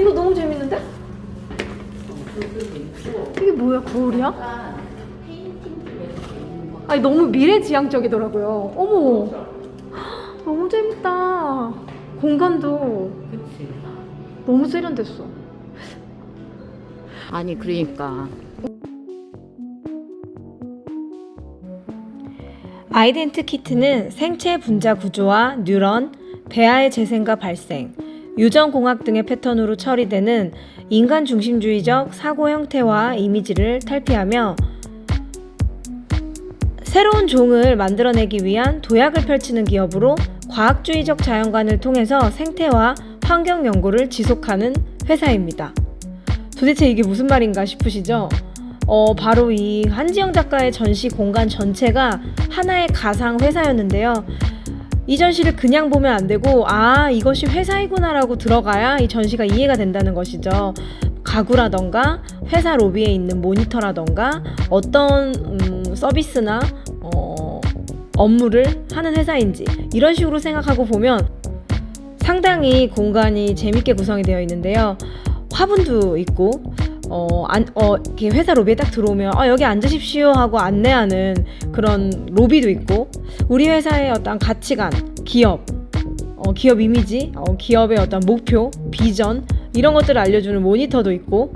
이거 너무 재밌는데? 이게 뭐야 거울이야? 아니 너무 미래지향적이더라고요. 어머. 너무 재밌다. 공간도 너무 세련됐어. 아니 그러니까. 아이덴트 키트는 생체 분자 구조와 뉴런, 배아의 재생과 발생, 유전공학 등의 패턴으로 처리되는 인간 중심주의적 사고 형태와 이미지를 탈피하며 새로운 종을 만들어내기 위한 도약을 펼치는 기업으로 과학주의적 자연관을 통해서 생태와 환경 연구를 지속하는 회사입니다. 도대체 이게 무슨 말인가 싶으시죠? 어, 바로 이 한지영 작가의 전시 공간 전체가 하나의 가상 회사였는데요. 이 전시를 그냥 보면 안 되고, 아, 이것이 회사이구나라고 들어가야 이 전시가 이해가 된다는 것이죠. 가구라던가, 회사 로비에 있는 모니터라던가, 어떤 음, 서비스나 어, 업무를 하는 회사인지, 이런 식으로 생각하고 보면 상당히 공간이 재밌게 구성이 되어 있는데요. 화분도 있고, 어, 안, 어, 이렇게 회사 로비에 딱 들어오면, 어, 여기 앉으십시오 하고 안내하는 그런 로비도 있고, 우리 회사의 어떤 가치관, 기업, 어, 기업 이미지, 어, 기업의 어떤 목표, 비전, 이런 것들을 알려주는 모니터도 있고,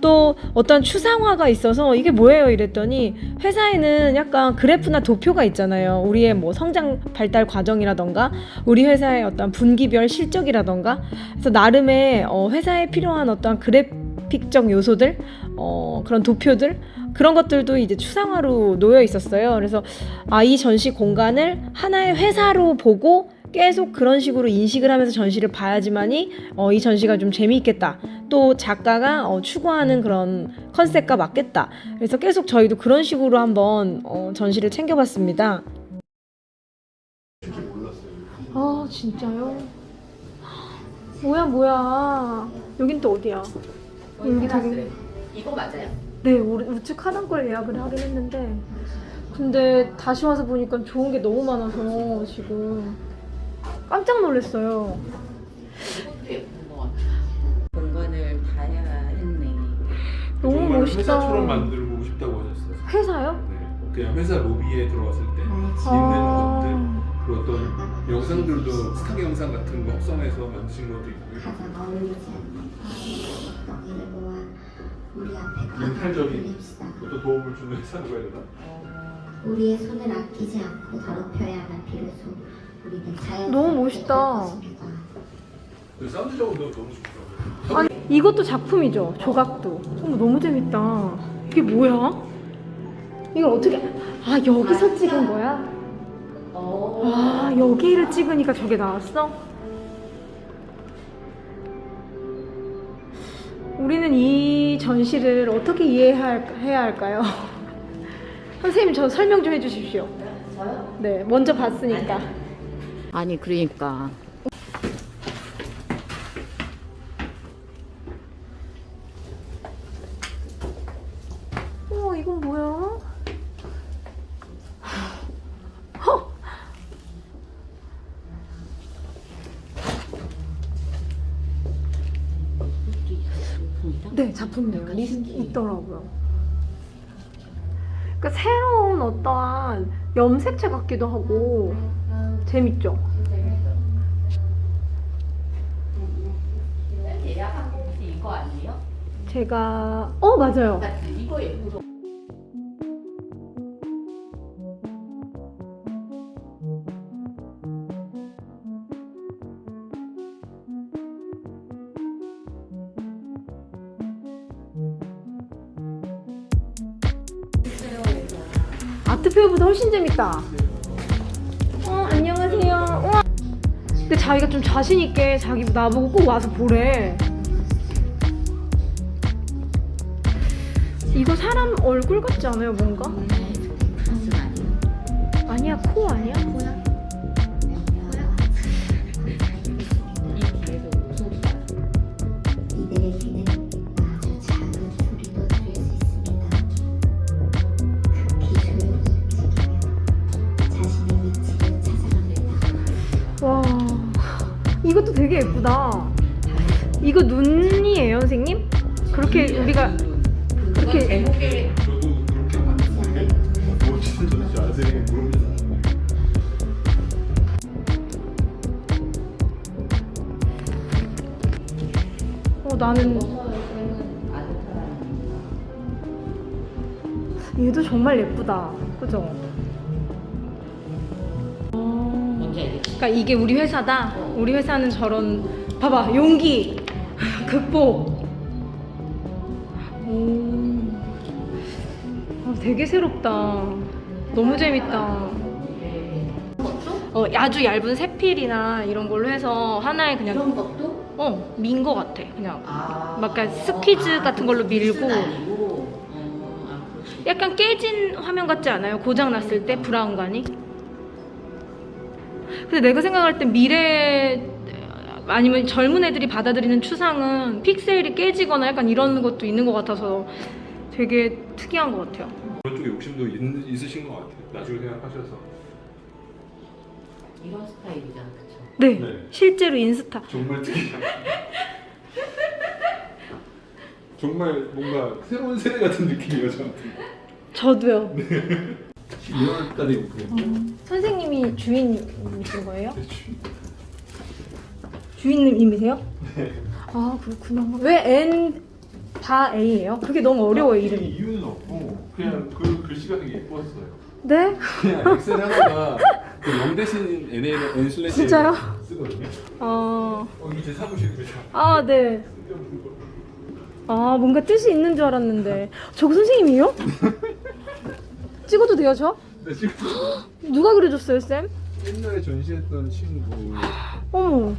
또 어떤 추상화가 있어서 이게 뭐예요 이랬더니 회사에는 약간 그래프나 도표가 있잖아요. 우리의 뭐 성장 발달 과정이라던가 우리 회사의 어떤 분기별 실적이라던가 그래서 나름의 어, 회사에 필요한 어떤 그래 픽적 요소들 어, 그런 도표들 그런 것들도 이제 추상화로 놓여 있었어요. 그래서 아 이 전시 공간을 하나의 회사로 보고 계속 그런 식으로 인식을 하면서 전시를 봐야지만이 어, 이 전시가 좀 재미있겠다. 또 작가가 어, 추구하는 그런 컨셉과 맞겠다. 그래서 계속 저희도 그런 식으로 한번 어, 전시를 챙겨봤습니다. 아 진짜요? 뭐야 뭐야. 여긴 또 어디야? 여기 되게 이거 맞아요? 네 우리 우측 하단 걸 예약을 하긴 했는데 근데 다시 와서 보니까 좋은 게 너무 많아서 지금 깜짝 놀랐어요. 공간을 다야 했네. 너무 멋있다. 회사처럼 만들고 싶다고 하셨어요. 회사요? 네. 그냥 회사 로비에 들어갔을 때 아. 있는 그리고 어떤 영상들도 스타게 영상 같은 거 합성해서 만드신 것도 있고 앞에 멘탈적인. 어떤 도움을 주는 회사라고 해야 되나? 우리의 손을 아끼지 않고 더럽혀야만 비로소 우리는 자연 너무 멋있다. 그 사운드적으로 너무 좋더라고요. 아니 이것도 작품이죠. 조각도. 어머 너무 재밌다. 이게 뭐야? 이걸 어떻게? 아 여기서 찍은 거야? 여기를 찍으니까 저게 나왔어? 우리는 이 전시를 어떻게 이해해야 할까요? 선생님 저 설명 좀 해주십시오. 저요? 네, 먼저 봤으니까. 아니 그러니까 우와 이건 뭐야? 헉! 작품이다. 네, 작품이에요. 리스 있더라고요. 그러니까 새로운 어떠한 염색체 같기도 하고 재밌죠? 예약한 거 혹시 이거 아니에요? 제가 어 맞아요. 나 이거 예쁘죠? 아트 페어보다 훨씬 재밌다. 어 안녕하세요. 우와. 근데 자기가 좀 자신 있게 자기 나보고 꼭 와서 보래. 이거 사람 얼굴 같지 않아요 뭔가? 이것도 되게 예쁘다. 이거 눈이에요 선생님? 그렇게 우리가 눈. 그렇게 제목에 봤는데 뭐 아세요? 모릅니다. 어 나는 얘도 정말 예쁘다. 그죠? 그러니까 이게 우리 회사다. 우리 회사는 저런 봐봐 용기, 극복. 오, 아, 되게 새롭다. 너무 재밌다. 어, 아주 얇은 세필이나 이런 걸로 해서 하나에 그냥 이런 것도 어, 민 거 같아. 그냥 아, 막 약간 스퀴즈 같은 걸로 밀고. 스퀴즈는 아니고, 어, 아, 그렇지. 약간 깨진 화면 같지 않아요? 고장 났을 때 브라운관이. 근데 내가 생각할 때 미래 아니면 젊은 애들이 받아들이는 추상은 픽셀이 깨지거나 약간 이런 것도 있는 것 같아서 되게 특이한 것 같아요. 그런 쪽에 욕심도 있, 있으신 것 같아요. 나중에 생각하셔서. 이런 스타일이잖아, 그쵸? 네, 네. 실제로 인스타. 정말 특이한. 정말 뭔가 새로운 세대 같은 느낌이에요 저한테. 저도요. 12월달에 오픈했고 선생님이 주인이신 거예요? 주인님이세요? 네. 아 그렇구나. 왜 N 다 A예요? 그게 너무 어려워요 이름이. 이유는 없고 그냥 그 글씨가 되게 예뻤어요. 네? 그냥 엑셀 하다가 그0 대신 N N 슬래시 진짜요? 쓰거든요. 어. 어 이게 제 사무실이죠. 아, 네. 아, 뭔가 뜻이 있는 줄 알았는데. 저거 선생님이에요? 찍어도 돼요, 저? 네, 누가 그려줬어요, 쌤? 옛날에 전시했던 친구 어머.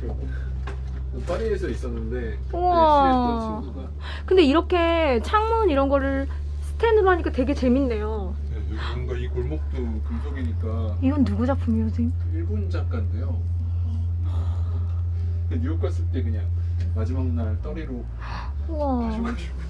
저 파리에서 있었는데 우와. 전시했던 친구가 근데 이렇게 창문 이런 거를 스탠드로 하니까 되게 재밌네요. 네, 여기 뭔가 이 골목도 금속이니까 이건 누구 작품이에요, 선생님? 일본 작가인데요. 그 뉴욕 갔을 때 그냥 마지막 날 떠리로 우와. 가셔가지고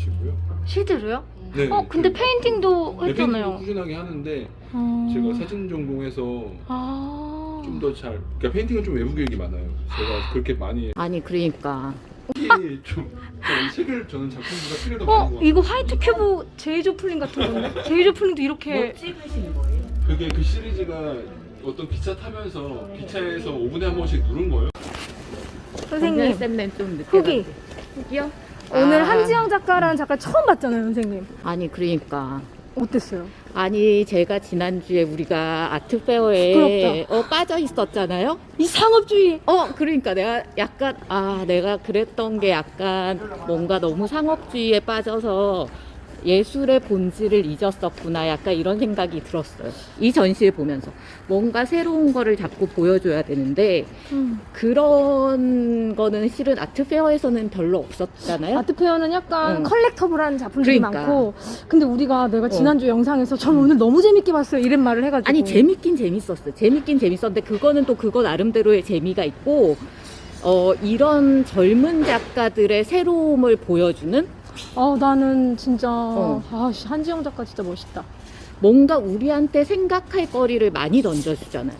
하시고요. 실제로요? 네. 어, 근데 그- 페인팅도 네, 페인팅도 했잖아요. 꾸준하게 하는데 어. 제가 사진 전공해서 아. 좀 더 잘 그러니까 페인팅은 좀 외부 교육이 많아요. 제가 그렇게 많이 아니, 그러니까. 특히 좀이 책을 저는 작품보다 필요도 많은 어, 것 같아요. 이거 화이트 큐브 제이조 플린 같은 건데? 제이조 플린도 이렇게. 뭐 찍으신 거예요? 그게 그 시리즈가 어떤 기차 타면서 기차에서 5분에 한 번씩 누른 거예요. 선생님, 좀 늦게 후기. 후기요? 오늘 아. 한지영 작가라는 작가 처음 봤잖아요, 선생님. 아니, 그러니까. 어땠어요? 아니, 제가 지난주에 우리가 아트페어에 어, 빠져 있었잖아요? 이 상업주의. 어, 그러니까 내가 약간, 아, 내가 그랬던 게 약간 뭔가 너무 상업주의에 빠져서 예술의 본질을 잊었었구나. 약간 이런 생각이 들었어요. 이 전시를 보면서. 뭔가 새로운 거를 자꾸 보여줘야 되는데, 음. 그런 거는 실은 아트페어에서는 별로 없었잖아요? 아트페어는 약간 응. 컬렉터블한 작품들이 그러니까. 많고 근데 우리가 내가 지난주 영상에서 전 오늘 너무 재밌게 봤어요 이런 말을 해가지고 아니 재밌긴 재밌었어요. 재밌긴 재밌었는데 그거는 또 그거 나름대로의 재미가 있고 어 이런 젊은 작가들의 새로움을 보여주는 아 나는 진짜 어. 아씨 한지영 작가 진짜 멋있다 뭔가 우리한테 생각할 거리를 많이 던져주잖아요.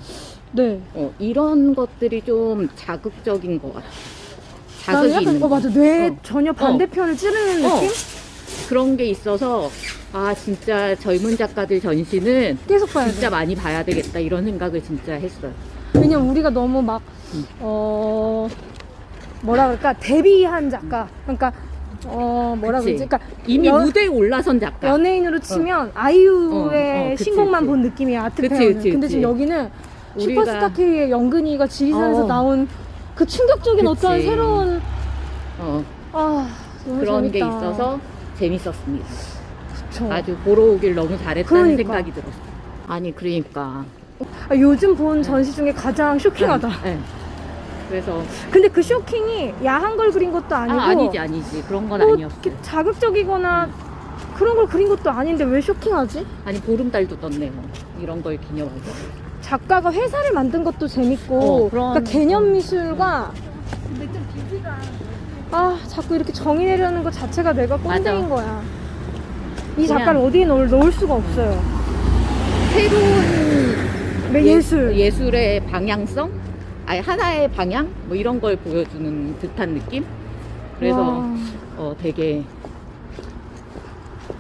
네 어 이런 것들이 좀 자극적인 것 같아. 나는 자극이 약간 있는 어 맞아 뇌 어. 전혀 반대편을 찌르는 어. 느낌? 그런 게 있어서 아 진짜 젊은 작가들 전시는 계속 봐야 돼 진짜 많이 봐야 되겠다 이런 생각을 진짜 했어요. 왜냐면 우리가 너무 막 음. 어 뭐라 그럴까 데뷔한 작가 그러니까 어 뭐라 그치. 그러지 그러니까 이미 연- 무대에 올라선 작가. 연예인으로 치면 아이유의 어, 어, 그치, 신곡만 그치. 본 느낌이야 그치, 아트페어는 그치, 근데 그치. 지금 여기는 우리가- 슈퍼스타 K의 영근이가 지리산에서 어. 나온 그 충격적인 그치. 어떤 새로운 어, 아 너무 그런 재밌다. 게 있어서 재밌었습니다. 그쵸. 아주 보러 오길 너무 잘했다는 그러니까. 생각이 들었어요. 아니 그러니까 아, 요즘 본 전시 중에 가장 쇼킹하다 네. 그래서 근데 그 쇼킹이 야한 걸 그린 것도 아니고 아, 아니지 아니지 그런 건또 아니었어. 이렇게 자극적이거나 그런 걸 그린 것도 아닌데 왜 쇼킹하지? 아니 보름달도 떴네요. 이런 걸 기념해서. 작가가 회사를 만든 것도 재밌고 어, 그런- 그러니까 개념 미술과 아 자꾸 이렇게 정의 내려는 것 자체가 내가 꼰대인 맞아. 거야 이 작가를 어디에 넣을, 넣을 수가 없어요 새로운 네, 예술 예술의 방향성, 아니 하나의 방향 뭐 이런 걸 보여주는 듯한 느낌. 그래서 와. 어 되게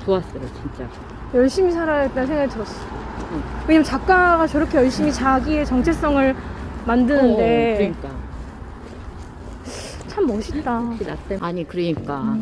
좋았어요, 진짜. 열심히 살아야겠다는 생각이 들었어. 왜냐면 작가가 저렇게 열심히 자기의 정체성을 만드는데 어, 그러니까. 참 멋있다. 아니 그러니까